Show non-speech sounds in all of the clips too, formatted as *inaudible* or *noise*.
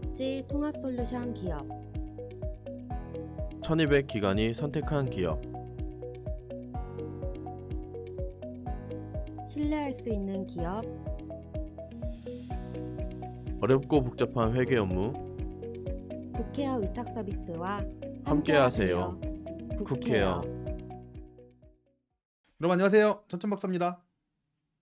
복지 통합 솔루션 기업 1200 기관이 선택한 기업 신뢰할 수 있는 기업 어렵고 복잡한 회계 업무 국회어 위탁 서비스와 함께하세요. 국회어. 국회어. 여러분 안녕하세요. 전천 박사입니다.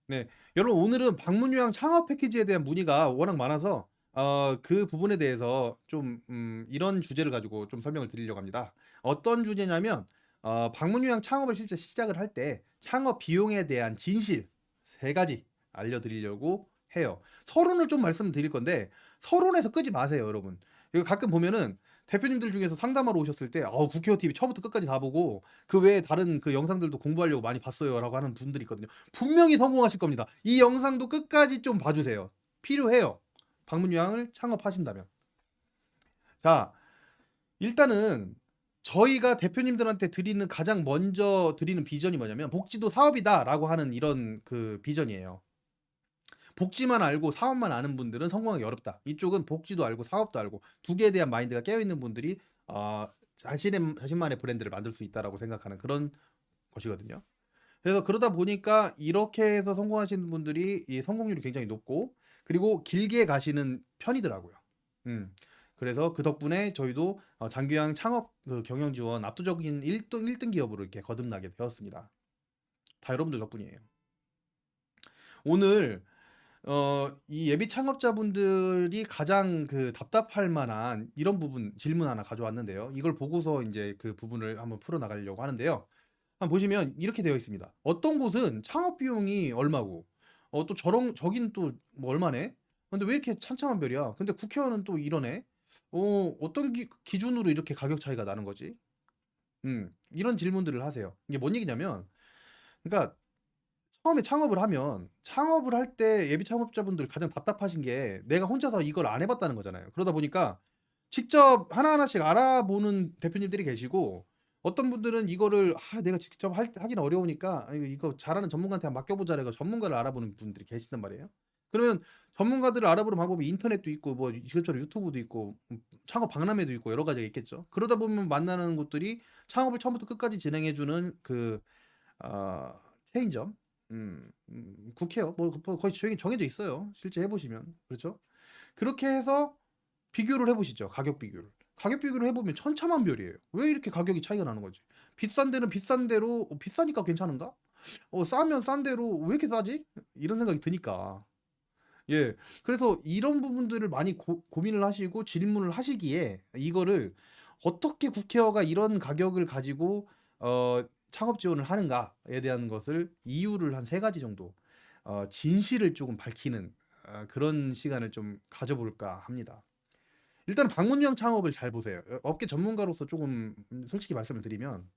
네, 여러분 오늘은 방문 요양 창업 패키지에 대한 문의가 워낙 많아서 어, 그 부분에 대해서 좀 음, 이런 주제를 가지고 좀 설명을 드리려고 합니다. 어떤 주제냐면 어, 방문 요양 창업을 실제 시작을 할 때 창업 비용에 대한 진실 세 가지 알려드리려고 해요. 서론을 좀 말씀드릴 건데 서론에서 끄지 마세요, 여러분. 이거 가끔 보면은 대표님들 중에서 상담하러 오셨을 때, 어, 국회의원 TV 처음부터 끝까지 다 보고 그 외에 다른 그 영상들도 공부하려고 많이 봤어요 라고 하는 분들이 있거든요. 분명히 성공하실 겁니다. 이 영상도 끝까지 좀 봐주세요. 필요해요. 방문 요양을 창업하신다면. 자, 일단은 저희가 대표님들한테 드리는 가장 먼저 드리는 비전이 뭐냐면 복지도 사업이다라고 하는 이런 그 비전이에요. 복지만 알고 사업만 아는 분들은 성공하기 어렵다. 이쪽은 복지도 알고 사업도 알고 두 개에 대한 마인드가 깨어 있는 분들이 어, 자신의 자신만의 브랜드를 만들 수 있다라고 생각하는 그런 것이거든요. 그래서 그러다 보니까 이렇게 해서 성공하시는 분들이 이 성공률이 굉장히 높고 그리고 길게 가시는 편이더라고요. 음. 그래서 그 덕분에 저희도 어, 장규양 창업 그 경영 지원 압도적인 1등 1등 기업으로 이렇게 거듭나게 되었습니다. 다 여러분들 덕분이에요. 오늘 어, 이 예비 창업자분들이 가장 그 답답할 만한 이런 부분 질문 하나 가져왔는데요. 이걸 보고서 이제 그 부분을 한번 풀어 나가려고 하는데요. 한번 보시면 이렇게 되어 있습니다. 어떤 곳은 창업 비용이 얼마고, 어, 또 저런 저긴 또 뭐 얼마네? 근데 왜 이렇게 천차만 별이야? 근데 국회의원은 또 이러네? 어, 어떤 기, 기준으로 이렇게 가격 차이가 나는 거지? 음, 이런 질문들을 하세요. 이게 뭔 얘기냐면, 그러니까 처음에 창업을 하면 창업을 할 때 예비 창업자분들 가장 답답하신 게 내가 혼자서 이걸 안 해봤다는 거잖아요. 그러다 보니까 직접 하나하나씩 알아보는 대표님들이 계시고 어떤 분들은 이거를 아, 내가 직접 할, 하기는 어려우니까 아, 이거, 잘하는 전문가한테 맡겨보자 해서 전문가를 알아보는 분들이 계시단 말이에요. 그러면 전문가들을 알아보는 방법이 인터넷도 있고 뭐 이것저것 유튜브도 있고 음, 창업 박람회도 있고 여러 가지가 있겠죠. 그러다 보면 만나는 곳들이 창업을 처음부터 끝까지 진행해주는 그 어, 체인점 음, 음, 국회요. 뭐 거- 거의 정해- 정해져 있어요. 실제 해보시면 그렇죠. 그렇게 해서 비교를 해보시죠. 가격 비교를. 가격 비교를 해보면 천차만별이에요. 왜 이렇게 가격이 차이가 나는 거지? 비싼 데는 비싼 대로 어, 비싸니까 괜찮은가? 어, 싸면 싼 대로 왜 이렇게 싸지? 이런 생각이 드니까. 예. 그래서 이런 부분들을 많이 고, 고민을 하시고 질문을 하시기에 이거를 어떻게 국회의원가 이런 가격을 가지고 어, 창업 지원을 하는가에 대한 것을 이유를 한 세 가지 정도 어, 진실을 조금 밝히는 어, 그런 시간을 좀 가져볼까 합니다. 일단 방문형 창업을 잘 보세요. 어, 업계 전문가로서 조금 음, 솔직히 말씀을 드리면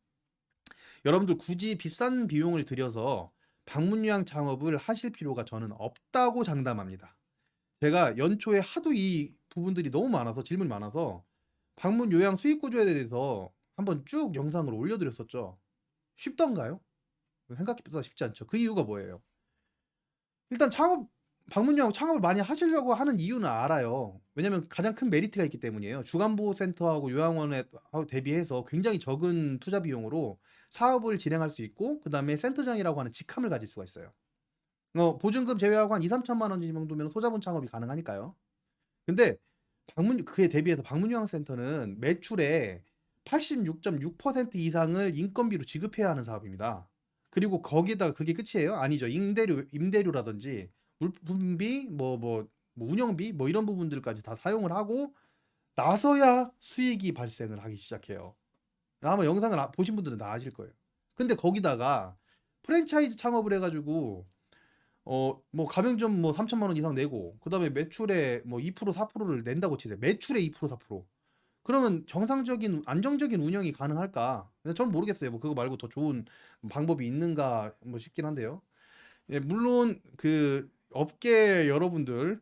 여러분들 굳이 비싼 비용을 들여서 방문형 창업을 하실 필요가 저는 없다고 장담합니다. 제가 연초에 하도 이 부분들이 너무 많아서 질문이 많아서 방문 요양 수익 구조에 대해서 한번 쭉 영상을 올려드렸었죠. 쉽던가요? 생각보다 쉽지 않죠. 그 이유가 뭐예요? 일단 창업 방문용 창업을 많이 하시려고 하는 이유는 알아요. 왜냐면 가장 큰 메리트가 있기 때문이에요. 주간보호센터하고 요양원에 대비해서 굉장히 적은 투자 비용으로 사업을 진행할 수 있고 그다음에 센터장이라고 하는 직함을 가질 수가 있어요. 어, 보증금 제외하고 한 2, 3천만 원 정도면 소자본 창업이 가능하니까요. 근데 방문 그에 대비해서 방문요양센터는 매출의 86.6% 이상을 인건비로 지급해야 하는 사업입니다. 그리고 거기다가 그게 끝이에요? 아니죠. 임대료 임대료라든지 물품비 뭐뭐 운영비 뭐 이런 부분들까지 다 사용을 하고 나서야 수익이 발생을 하기 시작해요. 아마 영상을 아- 보신 분들은 다 아실 거예요. 근데 거기다가 프랜차이즈 창업을 해가지고 어 뭐 가맹점 뭐 3천만 원 이상 내고 그 다음에 매출의 뭐2% 4%를 낸다고 치세요. 매출의 2% 4%. 그러면 정상적인 안정적인 운영이 가능할까? 저는 모르겠어요. 뭐 그거 말고 더 좋은 방법이 있는가 뭐 싶긴 한데요. 예, 물론 그 업계 여러분들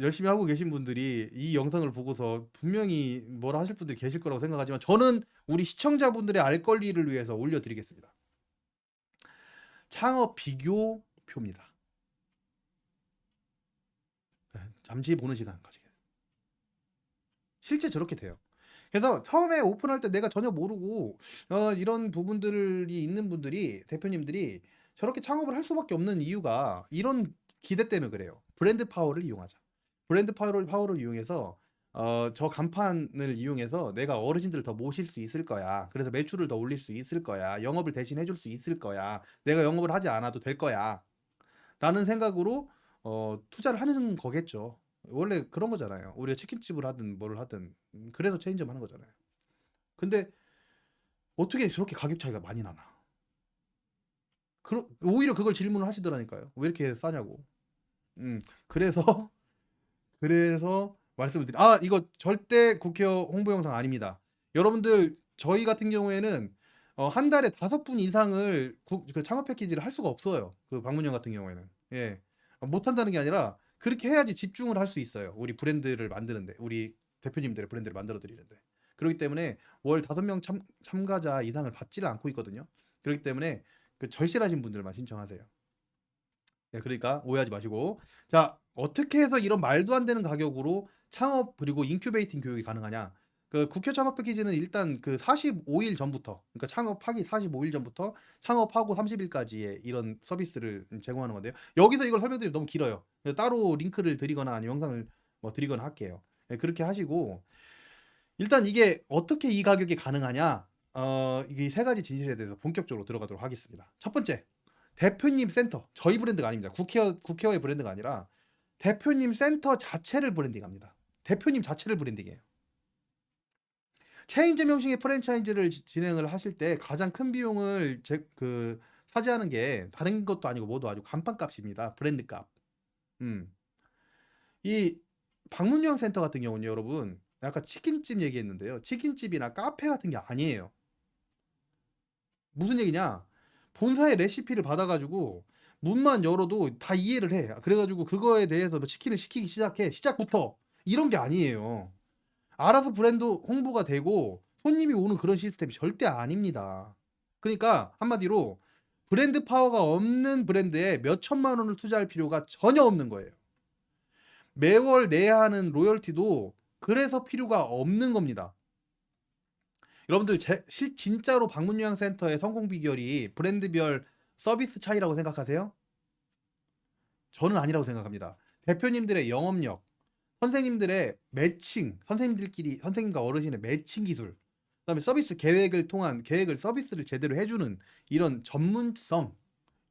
열심히 하고 계신 분들이 이 영상을 보고서 분명히 뭐라 하실 분들이 계실 거라고 생각하지만 저는 우리 시청자분들의 알 권리를 위해서 올려드리겠습니다. 창업 비교표입니다. 네, 잠시 보는 시간 가지겠습니다. 실제 저렇게 돼요. 그래서 처음에 오픈할 때 내가 전혀 모르고 어, 이런 부분들이 있는 분들이 대표님들이 저렇게 창업을 할 수밖에 없는 이유가 이런 기대 때문에 그래요. 브랜드 파워를 이용하자. 브랜드 파워를 파워를 이용해서 어, 저 간판을 이용해서 내가 어르신들을 더 모실 수 있을 거야. 그래서 매출을 더 올릴 수 있을 거야. 영업을 대신 해줄 수 있을 거야. 내가 영업을 하지 않아도 될 거야. 라는 생각으로 어, 투자를 하는 거겠죠. 원래 그런 거잖아요. 우리가 치킨집을 하든 뭘 하든 음, 그래서 체인점 하는 거잖아요. 근데 어떻게 저렇게 가격 차이가 많이 나나? 그러, 오히려 그걸 질문을 하시더라니까요. 왜 이렇게 싸냐고. 음, 그래서 *laughs* 그래서 말씀을 드리. 아 이거 절대 국회의원 홍보 영상 아닙니다. 여러분들 저희 같은 경우에는 어, 한 달에 다섯 분 이상을 구- 그 창업 패키지를 할 수가 없어요. 그 방문형 같은 경우에는 예 못 한다는 게 아니라 그렇게 해야지 집중을 할 수 있어요. 우리 브랜드를 만드는데 우리 대표님들의 브랜드를 만들어 드리는데 그렇기 때문에 월 다섯 명 참, 참가자 이상을 받지를 않고 있거든요. 그렇기 때문에 그 절실하신 분들만 신청하세요. 네, 그러니까 오해하지 마시고 자 어떻게 해서 이런 말도 안 되는 가격으로 창업 그리고 인큐베이팅 교육이 가능하냐? 그 국회 창업 패키지는 일단 그 45일 전부터 그러니까 창업하기 45일 전부터 창업하고 30일까지의 이런 서비스를 제공하는 건데요. 여기서 이걸 설명드리면 너무 길어요. 따로 링크를 드리거나 아니면 영상을 뭐 드리거나 할게요. 네, 그렇게 하시고 일단 이게 어떻게 이 가격이 가능하냐? 어, 이게 세 가지 진실에 대해서 본격적으로 들어가도록 하겠습니다. 첫 번째, 대표님 센터. 저희 브랜드가 아닙니다. 국회의 국회의 브랜드가 아니라 대표님 센터 자체를 브랜딩합니다. 대표님 자체를 브랜딩해요. 체인점 형식의 프랜차이즈를 지- 진행을 하실 때 가장 큰 비용을 제, 그 차지하는 게 다른 것도 아니고 뭐도 아니고 간판값입니다. 브랜드 값. 음. 이 방문형 센터 같은 경우는 여러분 아까 치킨집 얘기했는데요. 치킨집이나 카페 같은 게 아니에요. 무슨 얘기냐? 본사의 레시피를 받아가지고 문만 열어도 다 이해를 해. 그래가지고 그거에 대해서 뭐 치킨을 시키기 시작해. 시작부터 이런 게 아니에요. 알아서 브랜드 홍보가 되고 손님이 오는 그런 시스템이 절대 아닙니다. 그러니까 한마디로 브랜드 파워가 없는 브랜드에 몇 천만 원을 투자할 필요가 전혀 없는 거예요. 매월 내야 하는 로열티도 그래서 필요가 없는 겁니다. 여러분들 제, 실 진짜로 방문 요양 센터의 성공 비결이 브랜드별 서비스 차이라고 생각하세요? 저는 아니라고 생각합니다. 대표님들의 영업력, 선생님들의 매칭, 선생님들끼리 선생님과 어르신의 매칭 기술, 그다음에 서비스 계획을 통한 계획을 서비스를 제대로 해주는 이런 전문성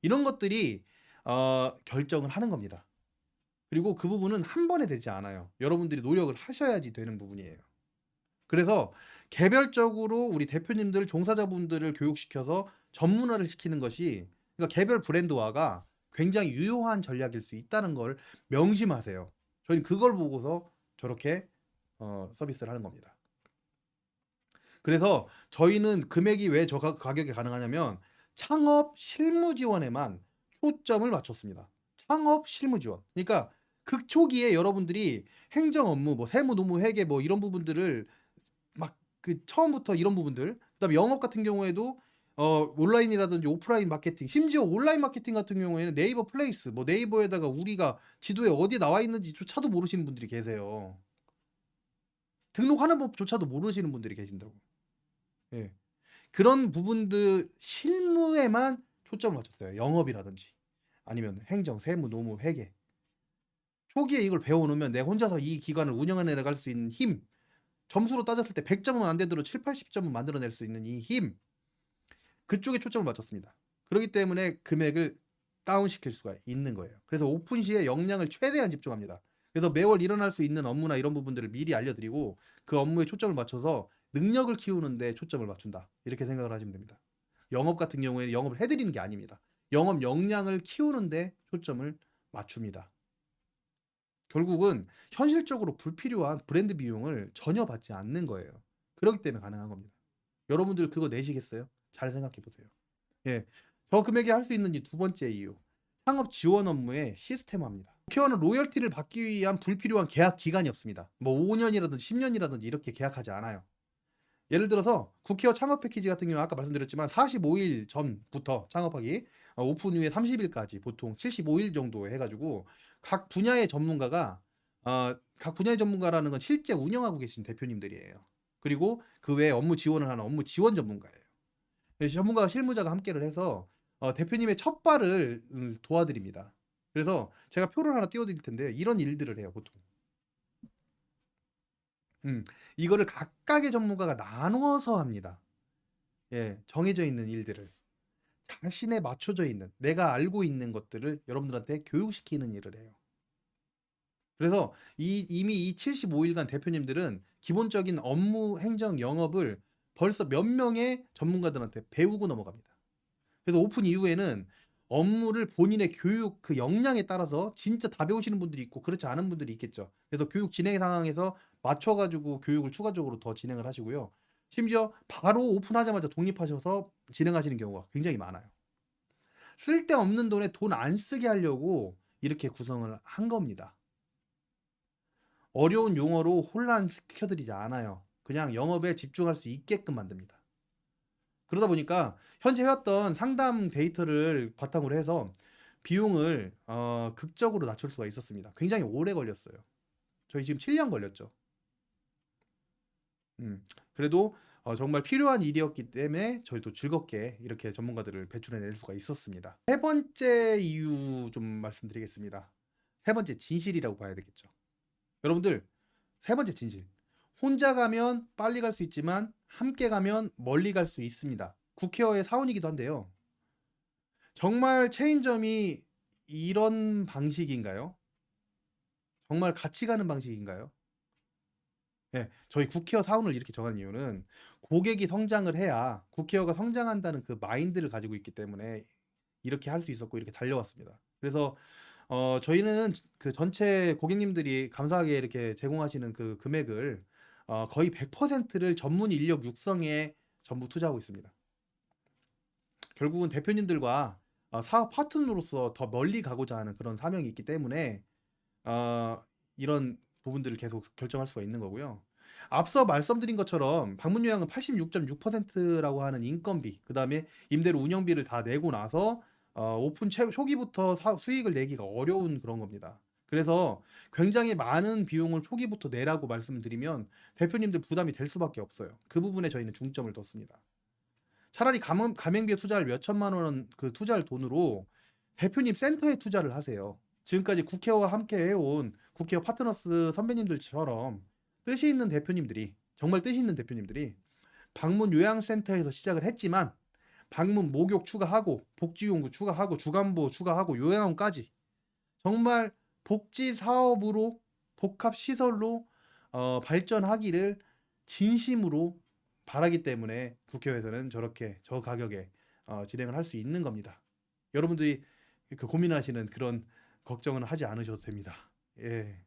이런 것들이 어, 결정을 하는 겁니다. 그리고 그 부분은 한 번에 되지 않아요. 여러분들이 노력을 하셔야지 되는 부분이에요. 그래서 개별적으로 우리 대표님들, 종사자분들을 교육시켜서 전문화를 시키는 것이 그러니까 개별 브랜드화가 굉장히 유효한 전략일 수 있다는 걸 명심하세요. 저희는 그걸 보고서 저렇게 어, 서비스를 하는 겁니다. 그래서 저희는 금액이 왜 저 가격에 가능하냐면 창업 실무 지원에만 초점을 맞췄습니다. 창업 실무 지원. 그러니까 극초기에 여러분들이 행정 업무, 뭐 세무, 노무, 회계 뭐 이런 부분들을 막 그 처음부터 이런 부분들, 그다음에 영업 같은 경우에도 어 온라인이라든지 오프라인 마케팅, 심지어 온라인 마케팅 같은 경우에는 네이버 플레이스, 뭐 네이버에다가 우리가 지도에 어디 나와 있는지조차도 모르시는 분들이 계세요. 등록하는 법조차도 모르시는 분들이 계신다고. 예. 그런 부분들 실무에만 초점을 맞췄어요. 영업이라든지 아니면 행정, 세무, 노무, 회계. 초기에 이걸 배워놓으면 내 혼자서 이 기관을 운영해 나갈 수 있는 힘, 점수로 따졌을 때 100점은 안 되도록 7, 80점은 만들어낼 수 있는 이 힘, 그쪽에 초점을 맞췄습니다. 그렇기 때문에 금액을 다운시킬 수가 있는 거예요. 그래서 오픈 시에 역량을 최대한 집중합니다. 그래서 매월 일어날 수 있는 업무나 이런 부분들을 미리 알려드리고 그 업무에 초점을 맞춰서 능력을 키우는데 초점을 맞춘다. 이렇게 생각을 하시면 됩니다. 영업 같은 경우에는 영업을 해드리는 게 아닙니다. 영업 역량을 키우는데 초점을 맞춥니다. 결국은 현실적으로 불필요한 브랜드 비용을 전혀 받지 않는 거예요. 그렇기 때문에 가능한 겁니다. 여러분들 그거 내시겠어요? 잘 생각해 보세요. 예. 저 금액에 할 수 있는 이 두 번째 이유. 창업 지원 업무의 시스템화입니다. 국회의원은 로열티를 받기 위한 불필요한 계약 기간이 없습니다. 뭐 5년이라든지 10년이라든지 이렇게 계약하지 않아요. 예를 들어서 국회의원 창업 패키지 같은 경우 아까 말씀드렸지만 45일 전부터 창업하기 어, 오픈 후에 30일까지 보통 75일 정도 해가지고 각 분야의 전문가가 어, 각 분야의 전문가라는 건 실제 운영하고 계신 대표님들이에요. 그리고 그 외에 업무 지원을 하는 업무 지원 전문가예요. 전문가와 실무자가 함께를 해서 어, 대표님의 첫 발을 음, 도와드립니다. 그래서 제가 표를 하나 띄워드릴 텐데 이런 일들을 해요 보통. 음, 이거를 각각의 전문가가 나누어서 합니다. 예, 정해져 있는 일들을 자신에 맞춰져 있는 내가 알고 있는 것들을 여러분들한테 교육시키는 일을 해요. 그래서 이, 이미 이 75일간 대표님들은 기본적인 업무, 행정, 영업을 벌써 몇 명의 전문가들한테 배우고 넘어갑니다. 그래서 오픈 이후에는 업무를 본인의 교육 그 역량에 따라서 진짜 다 배우시는 분들이 있고 그렇지 않은 분들이 있겠죠. 그래서 교육 진행 상황에서 맞춰가지고 교육을 추가적으로 더 진행을 하시고요. 심지어 바로 오픈하자마자 독립하셔서 진행하시는 경우가 굉장히 많아요. 쓸데없는 돈에 돈 안 쓰게 하려고 이렇게 구성을 한 겁니다. 어려운 용어로 혼란시켜드리지 않아요. 그냥 영업에 집중할 수 있게끔 만듭니다. 그러다 보니까 현재 해왔던 상담 데이터를 바탕으로 해서 비용을 어, 극적으로 낮출 수가 있었습니다. 굉장히 오래 걸렸어요. 저희 지금 7년 걸렸죠. 음, 그래도 어, 정말 필요한 일이었기 때문에 저희도 즐겁게 이렇게 전문가들을 배출해낼 수가 있었습니다. 세 번째 이유 좀 말씀드리겠습니다. 세 번째 진실이라고 봐야 되겠죠. 여러분들 세 번째 진실. 혼자 가면 빨리 갈 수 있지만 함께 가면 멀리 갈 수 있습니다. 국회어의 사원이기도 한데요. 정말 체인점이 이런 방식인가요? 정말 같이 가는 방식인가요? 네, 저희 국회어 사원을 이렇게 정한 이유는 고객이 성장을 해야 국회어가 성장한다는 그 마인드를 가지고 있기 때문에 이렇게 할 수 있었고 이렇게 달려왔습니다. 그래서 어, 저희는 그 전체 고객님들이 감사하게 이렇게 제공하시는 그 금액을 어, 거의 100%를 전문 인력 육성에 전부 투자하고 있습니다. 결국은 대표님들과 어, 사업 파트너로서 더 멀리 가고자 하는 그런 사명이 있기 때문에 어, 이런 부분들을 계속 결정할 수가 있는 거고요. 앞서 말씀드린 것처럼 방문 요양은 86.6%라고 하는 인건비, 그 다음에 임대료 운영비를 다 내고 나서 어, 오픈 초, 초기부터 사- 수익을 내기가 어려운 그런 겁니다. 그래서 굉장히 많은 비용을 초기부터 내라고 말씀을 드리면 대표님들 부담이 될 수밖에 없어요. 그 부분에 저희는 중점을 뒀습니다. 차라리 가맹, 가맹비에 투자를 몇 천만 원 그 투자할 돈으로 대표님 센터에 투자를 하세요. 지금까지 국회와 함께 해온 국회와 파트너스 선배님들처럼 뜻이 있는 대표님들이 정말 뜻이 있는 대표님들이 방문 요양센터에서 시작을 했지만 방문 목욕 추가하고 복지용구 추가하고 주간보 추가하고 요양원까지 정말 복지 사업으로 복합 시설로 어, 발전하기를 진심으로 바라기 때문에 국회에서는 저렇게 저 가격에 어, 진행을 할 수 있는 겁니다. 여러분들이 그 고민하시는 그런 걱정은 하지 않으셔도 됩니다. 예.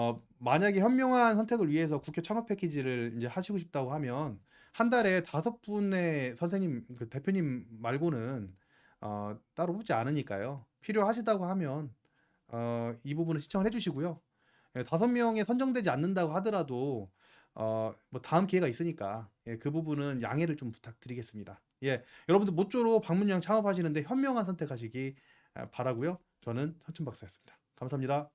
어, 만약에 현명한 선택을 위해서 국회 창업 패키지를 이제 하시고 싶다고 하면 한 달에 다섯 분의 선생님 그 대표님 말고는 어, 따로 뽑지 않으니까요. 필요하시다고 하면 어, 이 부분을 시청을 해주시고요. 예, 다섯 명에 선정되지 않는다고 하더라도 어, 뭐 다음 기회가 있으니까 예, 그 부분은 양해를 좀 부탁드리겠습니다. 예, 여러분들 모쪼록 방문양 창업하시는데 현명한 선택하시기 아, 바라고요. 저는 현춘 박사였습니다. 감사합니다.